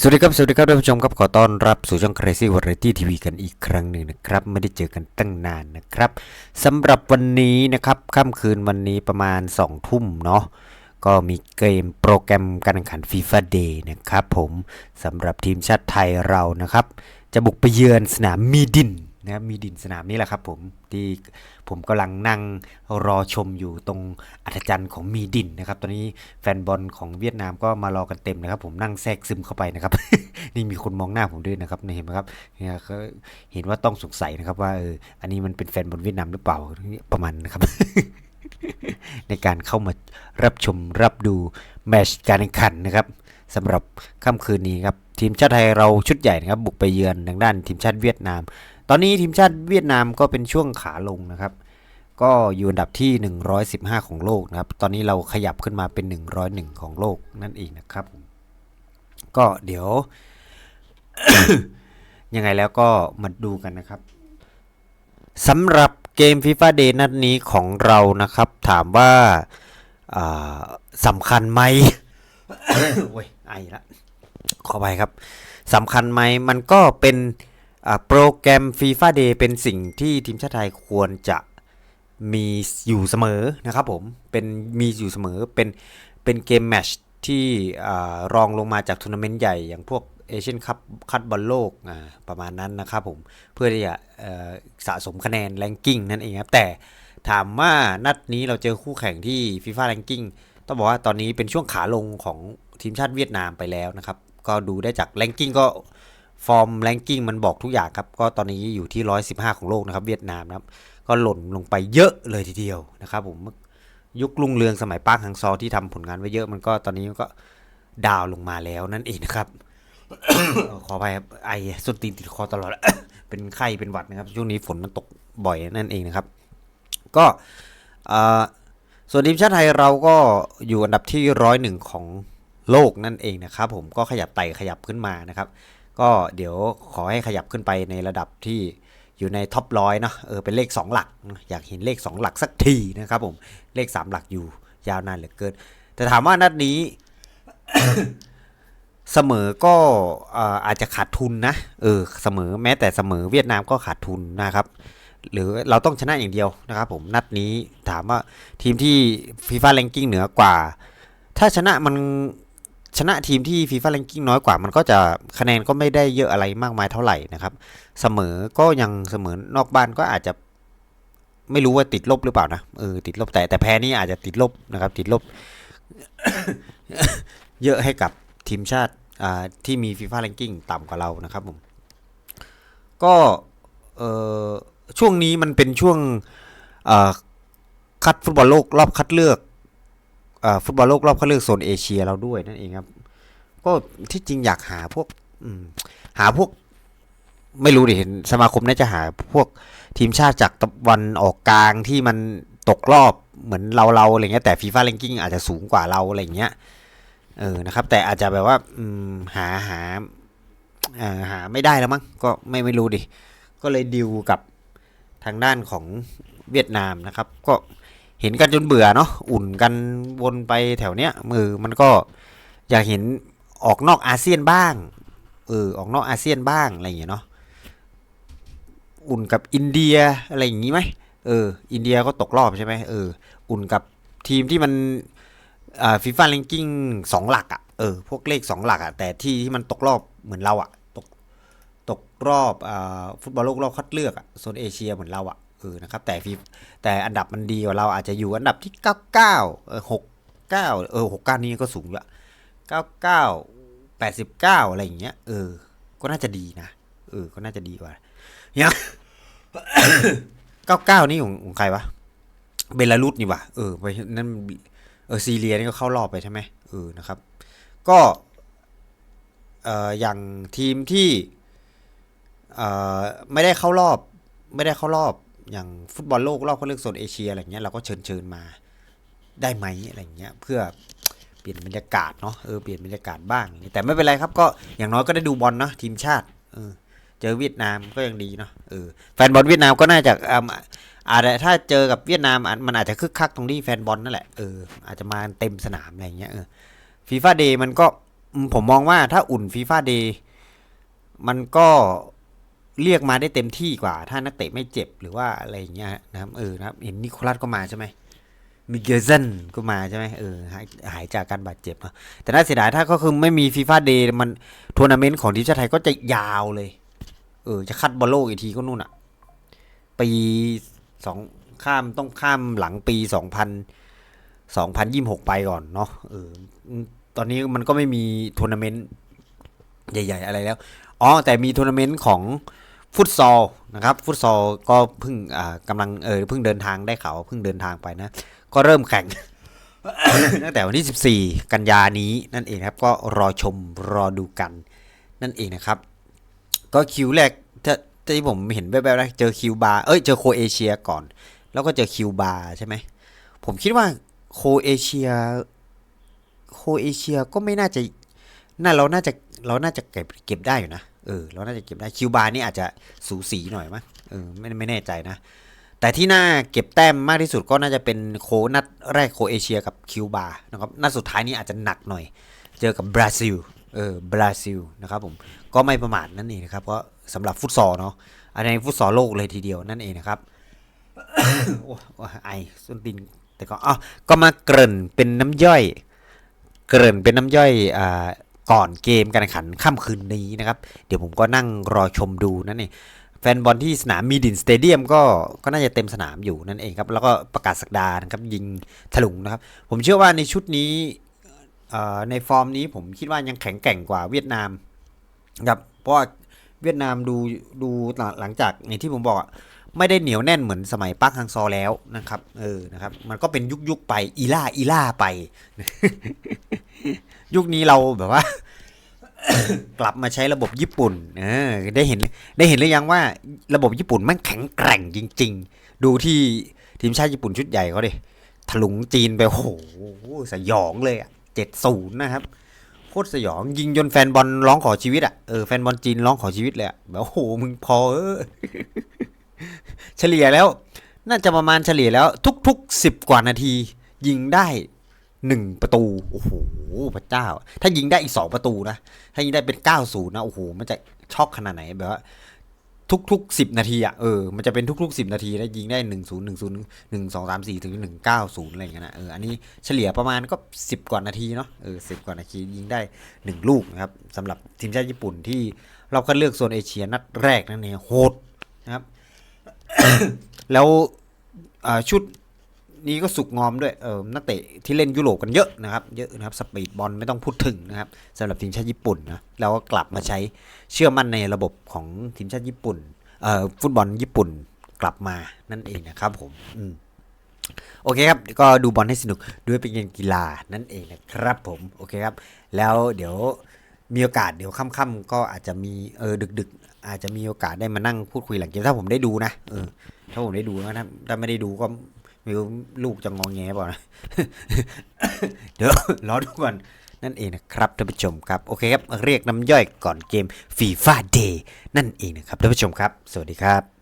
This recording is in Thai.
สวัสดีครับ สวัสดีครับท่านผู้ชมครับ ขอต้อนรับสู่ช่อง Crazy Variety TV กันอีกครั้งหนึ่งนะครับ ไม่ได้เจอกันตั้งนานนะครับสำหรับวันนี้นะครับค่ำคืนวันนี้ประมาณ 2 ทุ่มเนาะก็มีเกมโปรแกรมการแข่งขัน FIFA Day นะครับผมสำหรับทีมชาติไทยเรานะครับ จะบุกไปเยือนสนามมีดิน นะครับมีดินสนามนี้แหละครับผมที่ผมกำลังนั่งรอชมอยู่ตรงอัศจรรย์ของมีดินนะครับ ตอนนี้แฟนบอลของเวียดนามก็มารอกันเต็มนะครับ ผมนั่งแทรกซึมเข้าไปนะครับ นี่มีคนมองหน้าผมด้วยนะครับเห็นไหมครับเนี่ยเขาเห็นว่าต้องสงสัยนะครับว่าเอออันนี้มันเป็นแฟนบอลเวียดนามหรือเปล่าประมาณนะครับ ในการเข้ามารับชมรับดูแมชการแข่งขันนะครับสำหรับค่ำคืนนี้ครับทีมชาติไทยเราชุดใหญ่นะครับบุกไปเยือนทางด้านทีมชาติเวียดนาม ตอนนี้ทีมชาติเวียดนามก็เป็นช่วงขาลงนะครับ ก็อยู่อันดับที่ 115 ของโลกนะครับ ตอนนี้เราขยับขึ้นมาเป็น 101 ของโลกนั่นเองนะครับ ก็เดี๋ยว ยังไงแล้วก็มาดูกันนะครับสำหรับเกม FIFA Day นัดนี้ของเรานะครับ ถามว่าาสำคัญไหมโอ้ยไอละขอไปครับสำคัญไหมมันก็เป็น โปรแกรม FIFA Day เป็นสิ่งที่ทีมชาติไทยควรจะมีอยู่เสมอนะครับผม เป็นมีอยู่เสมอ เป็นเป็นเกมแมชที่อรองลงมาจากทัวร์นาเมนต์ใหญ่อย่างพวกเอเชียนคัพคัดบอลโลกประมาณนั้นนะครับผม เพื่อที่จะสะสมคะแนนแรงกิ้งนั่นเองครับ แต่ถามว่านัดนี้เราเจอคู่แข่งที่ FIFA Ranking ต้องบอกว่าตอนนี้เป็นช่วงขาลงของทีมชาติเวียดนามไปแล้วนะครับ ก็ดูได้จากแรงกิ้งก็ ฟอร์มแรงกิ้งมันบอกทุกอย่างครับ ก็ตอนนี้อยู่ที่ 115 ของโลกนะครับ เวียดนามนะครับ ก็หล่นลงไปเยอะเลยทีเดียวนะครับผมยุคลุงเรืองสมัยปาร์คฮังซอที่ทำผลงานไว้เยอะมันก็ตอนนี้ก็ดาวลงมาแล้วนั่นเองนะครับ ขออภัยครับไอสุดตีนติดคอตลอด เป็นไข้เป็นหวัดนะครับ ช่วงนี้ฝนมันตกบ่อยนั่นเองนะครับ ก็ส่วนทีมชาติไทยเราก็อยู่อันดับที่ร้อยหนึ่งของโลกนั่นเองนะครับ ผมก็ขยับไต่ขยับขึ้นมานะครับ ก็เดี๋ยวขอให้ขยับขึ้นไปในระดับที่อยู่ในท็อปร้อยเนาะเออเป็นเลข 2 หลัก อยากเห็นเลข 2 หลักสักทีนะครับผมเลข 3 หลักอยู่ยาวนานเหลือเกิน แต่ถามว่านัดนี้เสมอก็เอ่ออาจจะขาดทุนนะเออเสมอแม้แต่เสมอเวียดนามก็ขาดทุนนะครับ หรือเราต้องชนะอย่างเดียวนะครับผมนัดนี้ถามว่าทีมที่ฟีฟ่าแรงกิ้งเหนือกว่า ถ้าชนะมัน ชนะทีมที่ฟีฟ่าแรงกิ้งน้อยกว่า มันก็จะคะแนนก็ไม่ได้เยอะอะไรมากมายเท่าไหร่นะครับ เสมอก็ยังเสมอนอกบ้านก็อาจจะไม่รู้ว่าติดลบหรือเปล่านะเออติดลบแต่แต่แพ้นี่อาจจะติดลบนะครับ ติดลบ เยอะให้กับทีมชาติอ่าที่มีฟีฟ่าแรงกิ้งต่ำกว่าเรานะครับผมก็เออช่วงนี้มันเป็นช่วงอ่อคัดฟุตบอลโลกรอบคัดเลือก ฟุตบอลโลกรอบคัดเลือกโซนเอเชียเราด้วยนั่นเองครับ ก็ที่จริงอยากหาพวกหาพวก ไม่รู้ดิเห็นสมาคมน่าจะหาพวกทีมชาติจากตะวันออกกลางที่มันตกรอบเหมือนเราเราอะไรเงี้ยแต่ฟีฟ่าแรงกิ้งอาจจะสูงกว่าเราอะไรเงี้ยเออนะครับ แต่อาจจะแบบว่าหาหาหาไม่ได้แล้วมั้งก็ไม่ไม่รู้ดิ ก็เลยดิวกับทางด้านของเวียดนามนะครับ ก็ เห็นกันจนเบื่อเนาะอุ่นกันวนไปแถวเนี้ยมือมันก็อยากเห็นออกนอกอาเซียนบ้างเออออกนอกอาเซียนบ้างอะไรอย่างเงี้ยเนาะอุ่นกับอินเดียอะไรอย่างงี้ไหมเออ อินเดียก็ตกรอบใช่ไหมเออ อุ่นกับทีมที่มันอ่าฟีฟ่าแรงกิ้งสองหลักอะ่ะเออพวกเลขสองหลักอะ่ะแต่ที่ที่มันตกรอบเหมือนเราอะ่ะตกตกรอบอ่าฟุตบอลโลกรอบคัดเลือกอะ่ะโซนเอเชียเหมือนเราอะ่ะ เออนะครับแต่ฟีแต่อันดับมันดีกว่าเราอาจจะอยู่อันดับที่เก้าเก้าเออหกเก้าเออหกเก้านี่ก็สูงละเก้าเก้าแปดสิบเก้าอะไรอย่างเงี้ยเออ ก็น่าจะดีนะเออ ก็น่าจะดีกว่าเนี่ยเก้าเก้านี่ของของใครวะเบลารุสนี่วะเออไปนั่นเออซีเรียนี่ก็เข้ารอบไปใช่ไหมเออนะครับ ก็เอ่ออย่างทีมที่เอ่อไม่ได้เข้ารอบ ไม่ได้เข้ารอบ อย่างฟุตบอลโลกรอบคัดเลือกโซนเอเชียอะไรเงี้ยเราก็เชิญเชิญมาได้ไหมอะไรเงี้ยเพื่อเปลี่ยนบรรยากาศเนาะเออเปลี่ยนบรรยากาศบ้าง แต่ไม่เป็นไรครับก็อย่างน้อยก็ได้ดูบอลเนาะทีมชาติเออเจอเวียดนามก็ยังดีเนาะเออแฟนบอลเวียดนามก็น่าจะอ่าอาจจะถ้าเจอกับเวียดนามมันอาจจะคึกคักตรงที่แฟนบอลนั่นแหละเอออาจจะมาเต็มสนามอะไรเงี้ยเออฟีฟ่าเดย์มันก็ผมมองว่าถ้าอุ่นฟีฟ่าเดย์มันก็ เรียกมาได้เต็มที่กว่า ถ้านักเตะไม่เจ็บหรือว่าอะไรอย่างเงี้ยนะครับเออนะครับเห็นนิโคลัสก็มาใช่ไหมมิเกลเซนก็มาใช่ไหมเออหายหายจากการบาดเจ็บเนาะแต่น่าเสียดายถ้าก็คือไม่มีฟีฟ่าเดย์มันทัวร์นาเมนต์ของทีมชาติไทยก็จะยาวเลย เออ จะคัดบอลโลกอีกทีก็นู่นอะปีสองข้ามต้องข้ามหลังปีสองพันสองพันยี่หกไปก่อนเนาะเออตอนนี้มันก็ไม่มีทัวร์นาเมนต์ใหญ่ ๆ อะไรแล้วอ๋อแต่มีทัวร์นาเมนต์ของ ฟุตซอลนะครับฟุตซอลก็เพิ่งอ่ากำลังเออเพิ่งเดินทางได้ข่าวว่าเพิ่งเดินทางไปนะ ก็เริ่มแข่งตั้งแต่วันที่ 14 กันยานี้นั่นเองครับ ก็รอชมรอดูกัน นั่นเองนะครับ ก็คิวแรกถ้าที่ผมเห็นแวบๆนะเจอคิวบาเอ้ยเจอโคเอเชียก่อน แล้วก็เจอคิวบาใช่ไหมผมคิดว่าโคเอเชียโคเอเชียก็ไม่น่าจะน่าเราน่าจะเราน่าจะเก็บเก็บได้อยู่นะ เออเราน่าจะเก็บได้คิวบาร์นี่อาจจะสูสีหน่อยมั้งเออไม่ไม่แน่ใจนะ แต่ที่น่าเก็บแต้มมากที่สุดก็น่าจะเป็นโคนัดแรกโคเอเชียกับคิวบานะครับนัดสุดท้ายนี้อาจจะหนักหน่อย เจอกับบราซิลเออบราซิลนะครับผมก็ไม่ประมาทนั่นเองนะครับเพราะสำหรับฟุตซอลเนาะอันนี้ฟุตซอลโลกเลยทีเดียวนั่นเองนะครับโอ้ไอส้นตีนแต่ก็อ๋อก็มาเกริ่นเป็นน้ำย่อย เกริ่นเป็นน้ำย่อยอ่า ก่อนเกมการแข่งขันค่ำคืนนี้นะครับ เดี๋ยวผมก็นั่งรอชมดูนั่นเองแฟนบอลที่สนามมีดินสเตเดียมก็ก็น่าจะเต็มสนามอยู่นั่นเองครับ แล้วก็ประกาศสักดานะครับ ยิงถลุงนะครับ ผมเชื่อว่าในชุดนี้เอ่อในฟอร์มนี้ผมคิดว่ายังแข็งแกร่งกว่าเวียดนามครับเพราะเวียดนามดูดูหลังจากในที่ผมบอก ไม่ได้เหนียวแน่นเหมือนสมัยปักฮังซอแล้วนะครับเออนะครับ มันก็เป็นยุคยุคไปอีล่าอีล่าไป ยุคนี้เราแบบว่า กลับมาใช้ระบบญี่ปุ่นเออได้เห็นได้เห็นหรือยังว่า ระบบญี่ปุ่นมันแข็งแกร่งจริง ๆ ดูที่ทีมชาติญี่ปุ่นชุดใหญ่เขาดิถลุงจีนไปโอ้โหสยองเลยอะเจ็ดศูนย์นะครับโคตรสยองยิงจนแฟนบอลร้องขอชีวิตอะเออแฟนบอลจีนร้องขอชีวิตเลยอะแบบโอ้โหมึงพอเออ เฉลี่ยแล้ว น่าจะประมาณเฉลี่ยแล้วทุกๆสิบกว่านาที ยิงได้หนึ่งประตู โอ้โหพระเจ้า ถ้ายิงได้อีกสองประตูนะ ถ้ายิงได้เป็นเก้าศูนย์นะ โอ้โห มันจะช็อกขนาดไหนแบบว่าทุกๆสิบนาทีอะเออ มันจะเป็นทุกๆสิบนาทีแล้วยิงได้หนึ่งศูนย์หนึ่งศูนย์หนึ่งสองสามสี่ถึงหนึ่งเก้าศูนย์อะไรอย่างเงี้ยนะ เออ อันนี้เฉลี่ยประมาณก็สิบกว่านาทีเนาะ เออสิบกว่านาทียิงได้หนึ่งลูกนะครับสำหรับทีมชาติญี่ปุ่นที่เราก็เลือกโซนเอเชียนัดแรกนั่นเองโหดนะครับ แล้วชุดนี้ก็สุกงอมด้วยเออนักเตะที่เล่นยุโรปกันเยอะนะครับ เยอะนะครับสปีดบอลไม่ต้องพูดถึงนะครับสำหรับทีมชาติญี่ปุ่นนะแล้วก็กลับมาใช้เชื่อมั่นในระบบของทีมชาติญี่ปุ่นเอ่อฟุตบอลญี่ปุ่นกลับมานั่นเองนะครับผมอืมโอเคครับ ก็ดูบอลให้สนุกด้วยเป็นเกมกีฬานั่นเองนะครับผมโอเคครับ แล้วเดี๋ยวมีโอกาสเดี๋ยวค่ำๆก็อาจจะมีเออดึก ๆ อาจจะมีโอกาสได้มานั่งพูดคุยหลังเกมถ้าผมได้ดูนะเออถ้าผมได้ดูนะถ้าถ้าไม่ได้ดูก็ไม่รู้ลูกจะงองแงเปล่านะเดี๋ยวรอดูก่อนนั่นเองนะครับท่านผู้ชมครับโอเคครับเรียกน้ำย่อยก่อนเกมฟีฟ่าเดย์นั่นเองนะครับท่านผู้ชมครับ สวัสดีครับ